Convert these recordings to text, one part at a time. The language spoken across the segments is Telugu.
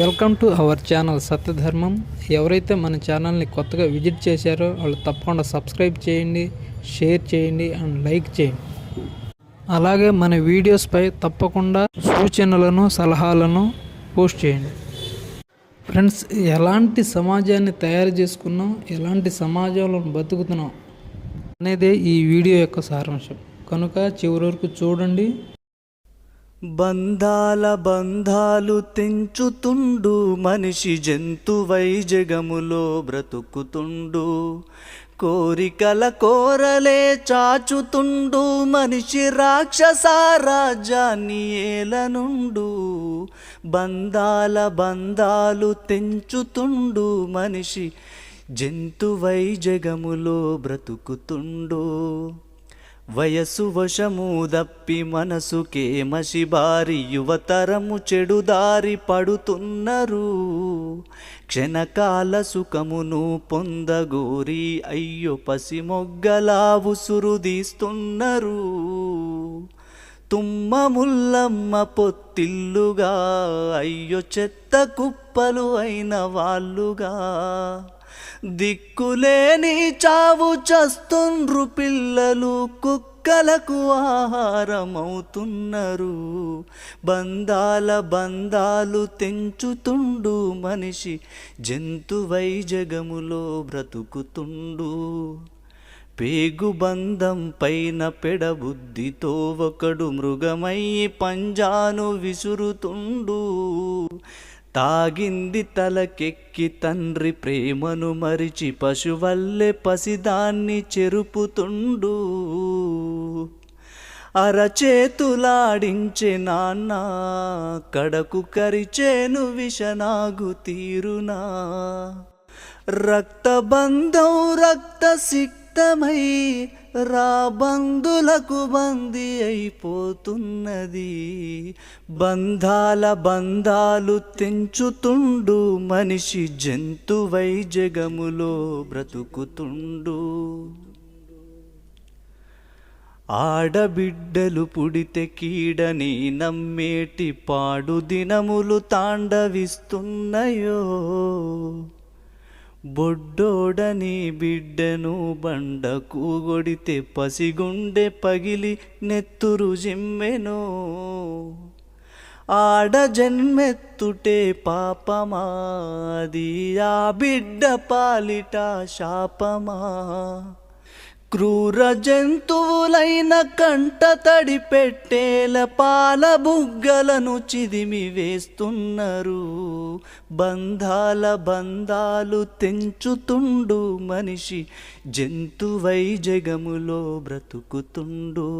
Welcome to our channel Satyadharmam. ఎవరైతే మన ఛానల్ని కొత్తగా విజిట్ చేశారో వాళ్ళు తప్పకుండా సబ్స్క్రైబ్ చేయండి షేర్ చేయండి అండ్ లైక్ చేయండి. అలాగే మన వీడియోస్పై తప్పకుండా సూచనలను సలహాలను పోస్ట్ చేయండి. ఫ్రెండ్స్ ఎలాంటి సమాజాన్ని తయారు చేసుకున్నాం ఎలాంటి సమాజంలో బతుకుతున్నాం అనేదే ఈ వీడియో యొక్క సారాంశం. కనుక చివరి వరకు చూడండి. బంధాల బంధాలు తెంచుతుండు మనిషి జంతువై జగములో బ్రతుకుతుండు. కోరికల కోరలే చాచుతుండు మనిషి రాక్షస రాజాన్ని ఏలనుండు బంధాల బంధాలు తెంచుతుండు మనిషి జంతువై జగములో బ్రతుకుతుండు. వయసు వశము దప్పి మనసుకే మసిబారి యువతరము చెడుదారి పడుతున్నారు. క్షణకాల సుఖమును పొందగోరి అయ్యో పసి మొగ్గలా ఉసురుదీస్తున్నారు తుమ్మ ముల్లమ్మ పొత్తిల్లుగా అయ్యో చెత్త కుప్పలు అయిన వాళ్ళుగా. దిక్కులేని చావు చస్తుండ్రు పిల్లలు కుక్కలకు ఆహారమవుతున్నారు. బంధాల బంధాలు తెంచుతుండు మనిషి జంతువై జగములో బ్రతుకుతుండు. పేగు బంధం పైన పెడబుద్ధితో ఒకడు మృగమై పంజాను విసురుతుండు. తాగింది తలకెక్కి తండ్రి ప్రేమను మరిచి పశువల్లె పసిదాన్ని చెరుపుతుండు. అరచేతులాడించే నాన్న కడకు కరిచేను విషనాగు తీరునా. రక్తబంధం రక్త సిక్తమై రాబందులకు బందీ అయిపోతున్నది. బంధాల బంధాలు తెంచుతుండు మనిషి జంతువై జగములో బ్రతుకుతుండు. ఆడబిడ్డలు పుడితే కీడని నమ్మేటి పాడు దినములు తాండవిస్తున్నాయో. బొడ్డోడని బిడ్డను బండ కూగొడితే పసిగుండె పగిలి నెత్తురు జిమ్మెనో. ఆడ జన్మెత్తుటే పాపమాది ఆ బిడ్డ పాలిట శాపమా. క్రూర జంతువులైన కంట తడి పెట్టేల పాల బుగ్గలను చిదిమి వేస్తున్నారు. బంధాల బంధాలు తెంచుతుండు మనిషి జంతువై జగములో బ్రతుకుతుండు.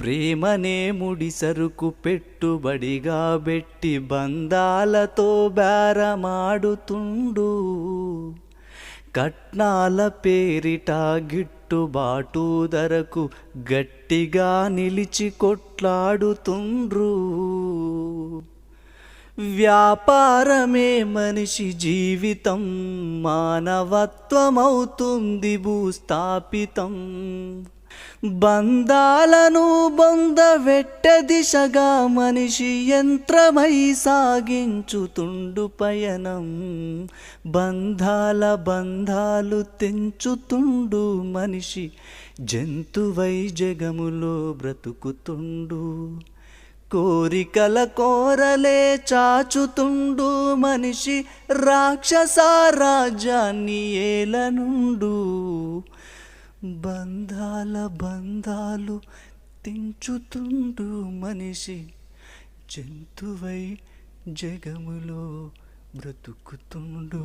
ప్రేమనే ముడి సరుకు పెట్టుబడిగా పెట్టి బంధాలతో బేరమాడుతుండు. కట్నాల పేరిట గిట్టుబాటు ధరకు గట్టిగా నిలిచి కొట్లాడుతుండ్రు. వ్యాపారమే మనిషి జీవితం మానవత్వమవుతుంది భూస్థాపితం. బంధాలను బొందవెట్ట దిశగా మనిషి యంత్రమై సాగించుతుండు పయనం. బంధాల బంధాలు తెంచుతుండు మనిషి జంతువై జగములో బ్రతుకుతుండు. కోరికల కోరలే చాచుతుండు మనిషి రాక్షస రాజ్యాన్ని ఏలనుండు. బంధాల బంధాలు తెంచుతుండు మనిషి. జంతువై జగములో బ్రతుకుతుండు.